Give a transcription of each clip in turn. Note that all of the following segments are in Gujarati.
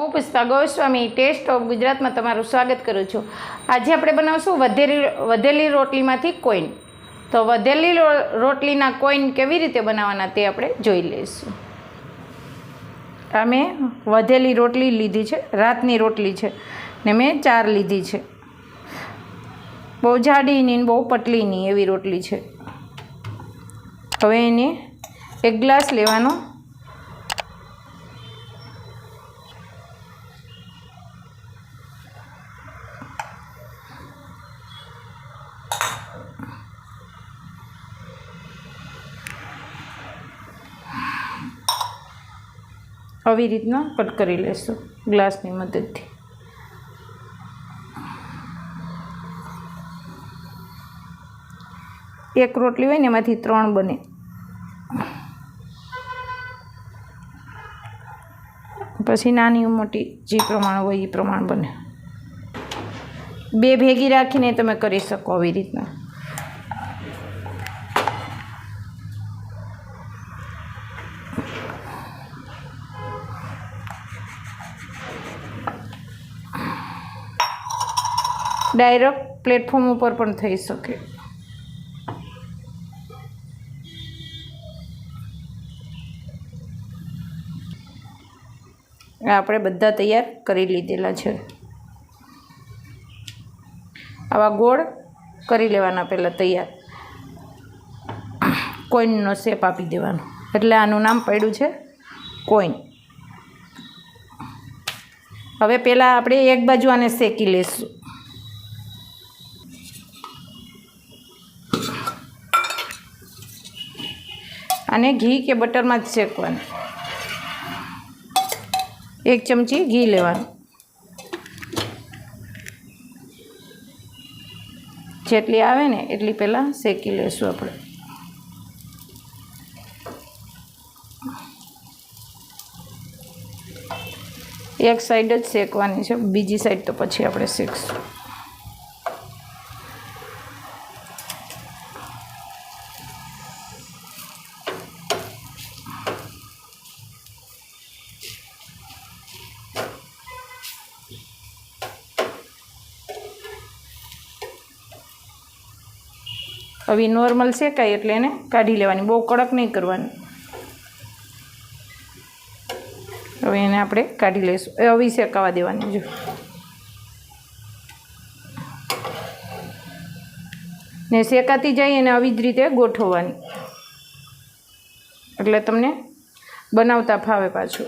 હું પુષ્પા ગોસ્વામી ટેસ્ટ ઓફ ગુજરાતમાં તમારું સ્વાગત કરું છું. આજે આપણે બનાવશું વધેલી વધેલી રોટલીમાંથી કોઈન. તો વધેલી રોટલીના કોઈન કેવી રીતે બનાવવાના તે આપણે જોઈ લઈશું. આ મેં વધેલી રોટલી લીધી છે, રાતની રોટલી છે, ને મેં ચાર લીધી છે. બહુ જાડીની ને બહુ પટલીની એવી રોટલી છે. હવે એને એક ગ્લાસ લેવાનો આવી રીતના કટ કરી લેશું ગ્લાસની મદદથી. એક રોટલી હોય ને એમાંથી ત્રણ બને. પછી નાની મોટી જે પ્રમાણ હોય એ પ્રમાણ બને. બે ભેગી રાખીને તમે કરી શકો આવી રીતના. ડાયરેક્ટ પ્લેટફોર્મ ઉપર પણ થઈ શકે. આપણે બધા તૈયાર કરી લીધેલા છે. આવા ગોળ કરી લેવાના પહેલાં તૈયાર. કોઈનનો શેપ આપી દેવાનો. એટલે આનું નામ પડ્યું છે કોઈન. હવે પહેલાં આપણે એક બાજુ આને શેકી લઈશું અને ઘી કે બટરમાં જ શેકવાનું. એક ચમચી ઘી લેવાનું. જેટલી આવે ને એટલી પહેલાં શેકી લઈશું આપણે. એક સાઈડ જ શેકવાની છે, બીજી સાઈડ તો પછી આપણે શેકશું. હવે નોર્મલ શેકાય એટલે એને કાઢી લેવાની, બહુ કડક નહીં કરવાની. હવે એને આપણે કાઢી લઈશું. એ હવે શેકાવા દેવાની, જો. ને શેકાતી જાય એને આવી જ રીતે ગોઠવવાની. એટલે તમને બનાવતા ફાવે પાછું.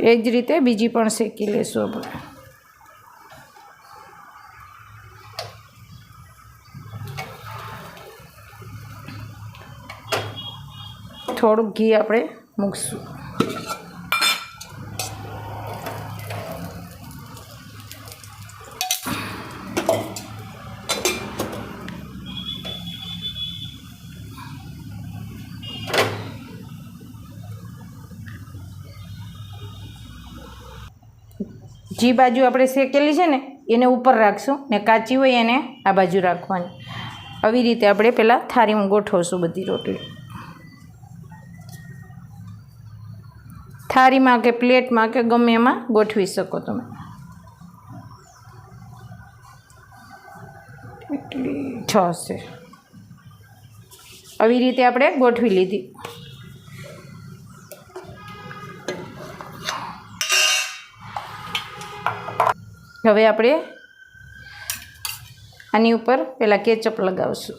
એ જ રીતે બીજી પણ શેકી લેશું આપણે. થોડુંક ઘી આપણે મૂકશું. જે બાજુ આપણે શેકેલી છે ને, એને ઉપર રાખશું ને કાચી હોય એને આ બાજુ રાખવાની. આવી રીતે આપણે પહેલાં થાળીમાં ગોઠવશું બધી રોટલી. થાળીમાં કે પ્લેટમાં કે ગમે એમાં ગોઠવી શકો તમે. છ છે આવી રીતે આપણે ગોઠવી લીધી. હવે આપણે આની ઉપર પહેલાં કેચઅપ લગાવશું.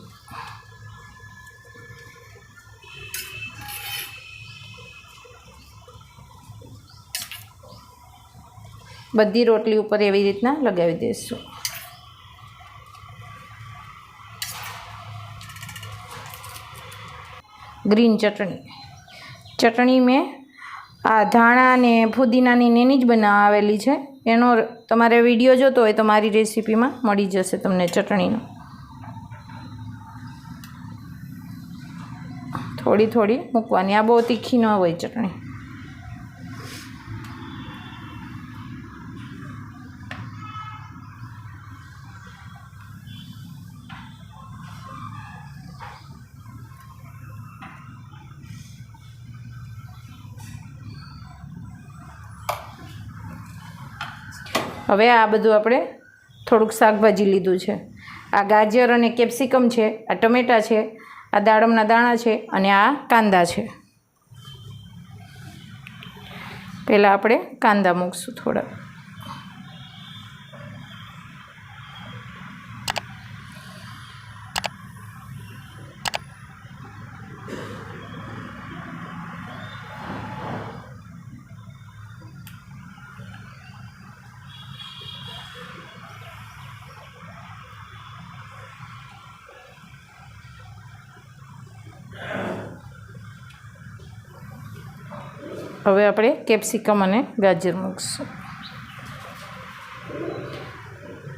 બધી રોટલી ઉપર એવી રીતના લગાવી દઈશું ગ્રીન ચટણી. ચટણી મેં આ ધાણા ને ફુદીનાની નેની જ બનાવેલી છે. એનો તમારે વીડિયો જોતો હોય તો મારી રેસીપીમાં મળી જશે તમને ચટણીનો. થોડી થોડી મૂકવાની. આ બહુ તીખી ન હોય ચટણી. હવે આ બધું આપણે થોડુંક શાકભાજી લીધું છે. આ ગાજર અને કેપ્સિકમ છે, આ ટમેટાં છે, આ દાડમના દાણા છે અને આ કાંદા છે. પહેલાં આપણે કાંદા મૂકશું થોડા. હવે આપણે કેપ્સિકમ અને ગાજર મૂકીશું.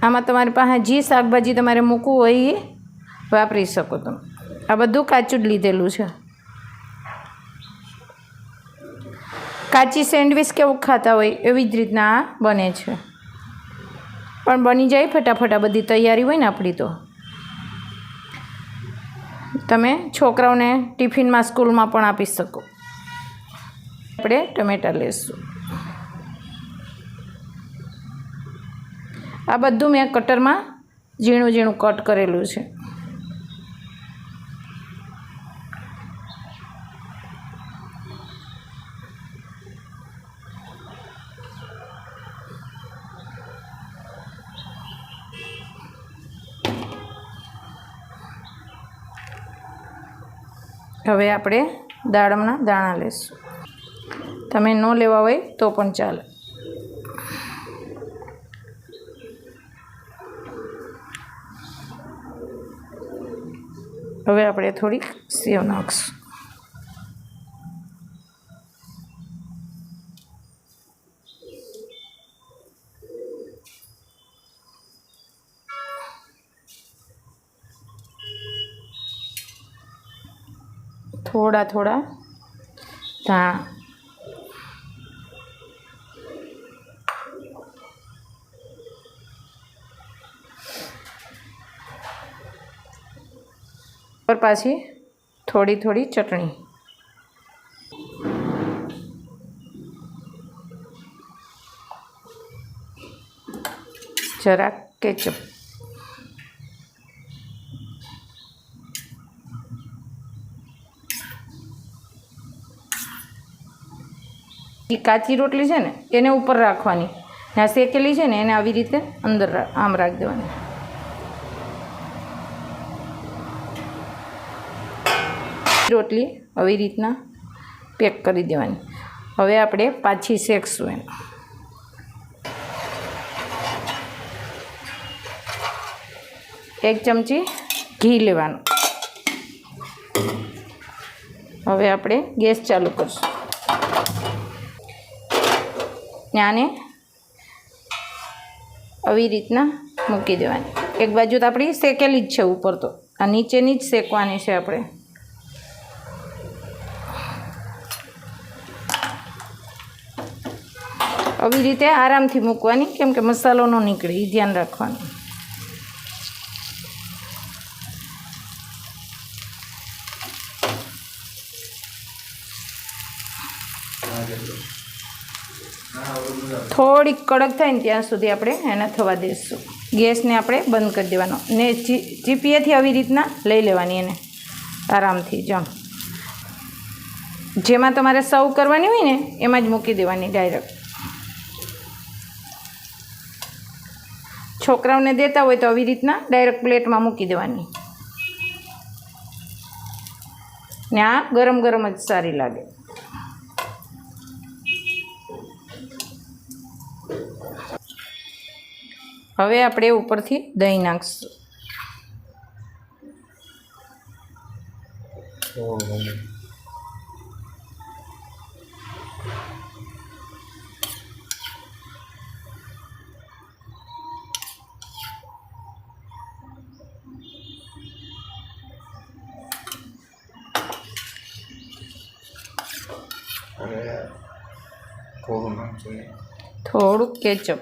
આમાં તમારી પાસે જે શાકભાજી તમારે મૂકવું હોય એ વાપરી શકો તમે. આ બધું કાચું જ લીધેલું છે. કાચી સેન્ડવિચ કેવું ખાતા હોય એવી જ રીતના આ બને છે. પણ બની જાય ફટાફટ આ બધી તૈયારી હોય ને આપણી તો. તમે છોકરાઓને ટિફિનમાં સ્કૂલમાં પણ આપી શકો. આપણે ટમેટાં લઈશું આ બધું મેં કટરમાં ઝીણું ઝીણું કટ કરેલું છે. હવે આપણે દાડમના દાણા લઈશું તમે ન લેવા હોય તો પણ ચાલે. હવે આપણે થોડીક સેવ નાખશું. થોડા થોડા ધાણા. પાછી થોડી થોડી ચટણી. જરાક કેચઅપ. એ કાચી રોટલી છે ને, એને ઉપર રાખવાની. ને શેકેલી છે ને, એને આવી રીતે અંદર આમ રાખી દેવાની. રોટલી આવી રીતના પેક કરી દેવાની. હવે આપણે પાછી શેકશું એને એક ચમચી ઘી લેવાનું. હવે આપણે ગેસ ચાલુ કરશું. ત્યાંને આવી રીતના મૂકી દેવાની. એક બાજુ તો આપણી શેકેલી જ છે ઉપર તો. આ નીચેની જ શેકવાની છે આપણે. આવી રીતે આરામથી મૂકવાની, કેમ કે મસાલો ન નીકળે એ ધ્યાન રાખવાનું. થોડીક કડક થાય ને ત્યાં સુધી આપણે એને થવા દઈશું ગેસને આપણે બંધ કરી દેવાનો. ને ચીપીએથી આવી રીતના લઈ લેવાની એને, આરામથી, જમ. જેમાં તમારે સર્વ કરવાની હોય ને, એમાં જ મૂકી દેવાની ડાયરેક્ટ. છોકરાઓને દેતા હોય તો આવી રીતના ડાયરેક્ટ પ્લેટમાં મૂકી દેવાની. ને આ ગરમ ગરમ જ સારી લાગે. હવે આપણે ઉપરથી દહીં નાખશું અને થોડુંક કેચઅપ.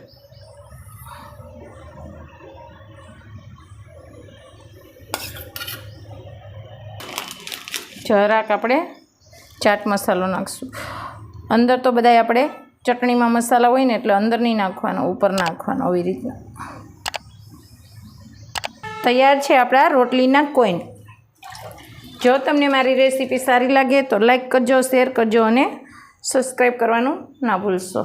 જરાક આપણે ચાટ મસાલો નાખશું. અંદર તો બધાય આપણે ચટણીમાં મસાલા હોય ને એટલે અંદર નહીં નાખવાનો, ઉપર નાખવાનો આવી રીતના. તૈયાર છે આપણા રોટલીના કોઈન. જો તમને મારી રેસીપી સારી લાગે તો લાઈક કરજો, શેર કરજો અને સબસ્ક્રાઈબ કરવાનું ના ભૂલશો.